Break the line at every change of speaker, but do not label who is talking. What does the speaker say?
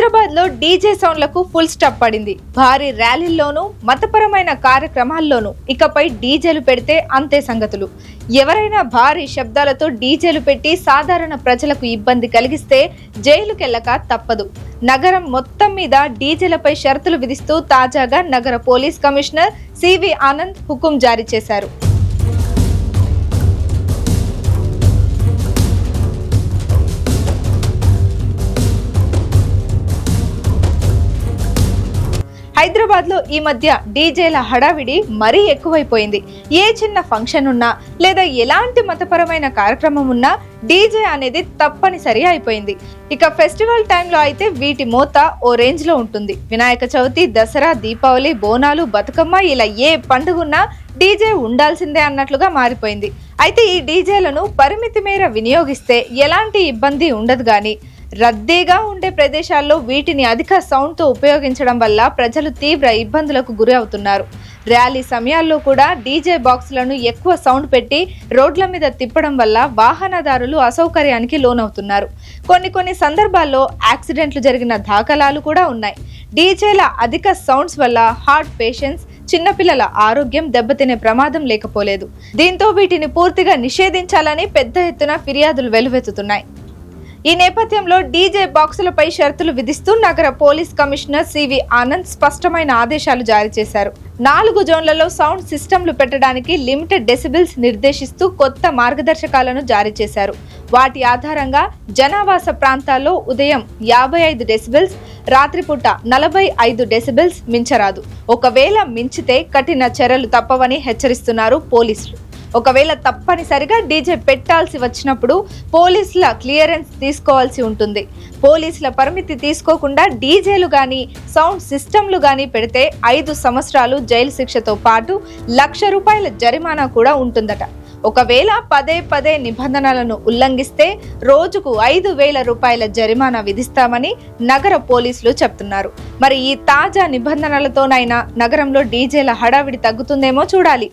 హైదరాబాద్లో DJ సౌండ్లకు full stop పడింది. భారీ ర్యాలీల్లోనూ మతపరమైన కార్యక్రమాల్లోనూ ఇకపై డీజేలు పెడితే అంతే సంగతులు. ఎవరైనా భారీ శబ్దాలతో డీజేలు పెట్టి సాధారణ ప్రజలకు ఇబ్బంది కలిగిస్తే జైలుకెళ్ళక తప్పదు. నగరం మొత్తం మీద డీజేలపై షరతులు విధిస్తూ తాజాగా నగర పోలీస్ కమిషనర్ సివి ఆనంద్ హుకుం జారీ చేశారు. హైదరాబాద్లో ఈ మధ్య డీజేల హడావిడి మరీ ఎక్కువైపోయింది. ఏ చిన్న ఫంక్షన్ ఉన్నా లేదా ఎలాంటి మతపరమైన కార్యక్రమం ఉన్నా డీజే అనేది తప్పనిసరి అయిపోయింది. ఇక ఫెస్టివల్ టైంలో అయితే వీటి మోత ఓ రేంజ్లో ఉంటుంది. వినాయక చవితి దసరా దీపావళి బోనాలు బతుకమ్మ ఇలా ఏ పండుగ ఉన్నా డీజే ఉండాల్సిందే అన్నట్లుగా మారిపోయింది. అయితే ఈ డీజేలను పరిమితి మేర వినియోగిస్తే ఎలాంటి ఇబ్బంది ఉండదు కానీ రద్దీగా ఉండే ప్రదేశాల్లో వీటిని అధిక సౌండ్తో ఉపయోగించడం వల్ల ప్రజలు తీవ్ర ఇబ్బందులకు గురి అవుతున్నారు. ర్యాలీ సమయాల్లో కూడా డీజే బాక్సులను ఎక్కువ సౌండ్ పెట్టి రోడ్ల మీద తిప్పడం వల్ల వాహనదారులు అసౌకర్యానికి లోనవుతున్నారు. కొన్ని కొన్ని సందర్భాల్లో యాక్సిడెంట్లు జరిగిన దాఖలాలు కూడా ఉన్నాయి. డీజేల అధిక సౌండ్స్ వల్ల హార్ట్ పేషెంట్స్ చిన్నపిల్లల ఆరోగ్యం దెబ్బతినే ప్రమాదం లేకపోలేదు. దీంతో వీటిని పూర్తిగా నిషేధించాలని పెద్ద ఎత్తున ఫిర్యాదులు వెలువెత్తుతున్నాయి. ఈ నేపథ్యంలో డీజే బాక్సులపై షరతులు విధిస్తూ నగర పోలీస్ కమిషనర్ సివి ఆనంద్ స్పష్టమైన ఆదేశాలు జారీ చేశారు. నాలుగు జోన్లలో సౌండ్ సిస్టంలు పెట్టడానికి లిమిటెడ్ డెసిబిల్స్ నిర్దేశిస్తూ కొత్త మార్గదర్శకాలను జారీ చేశారు. వాటి ఆధారంగా జనావాస ప్రాంతాల్లో ఉదయం యాభై ఐదు డెసిబిల్స్ రాత్రిపూట నలభై ఐదు డెసిబిల్స్ మించరాదు. ఒకవేళ మించితే కఠిన చర్యలు తప్పవని హెచ్చరిస్తున్నారు పోలీసులు. ఒకవేళ తప్పనిసరిగా డీజే పెట్టాల్సి వచ్చినప్పుడు పోలీసుల క్లియరెన్స్ తీసుకోవాల్సి ఉంటుంది. పోలీసుల పరిమితి తీసుకోకుండా డీజేలు కానీ సౌండ్ సిస్టంలు కానీ పెడితే ఐదు సంవత్సరాలు జైలు శిక్షతో పాటు లక్ష రూపాయల జరిమానా కూడా ఉంటుందట. ఒకవేళ పదే పదే నిబంధనలను ఉల్లంఘిస్తే రోజుకు ఐదు వేల రూపాయల జరిమానా విధిస్తామని నగర పోలీసులు చెప్తున్నారు. మరి ఈ తాజా నిబంధనలతోనైనా నగరంలో డీజేల హడావిడి తగ్గుతుందేమో చూడాలి.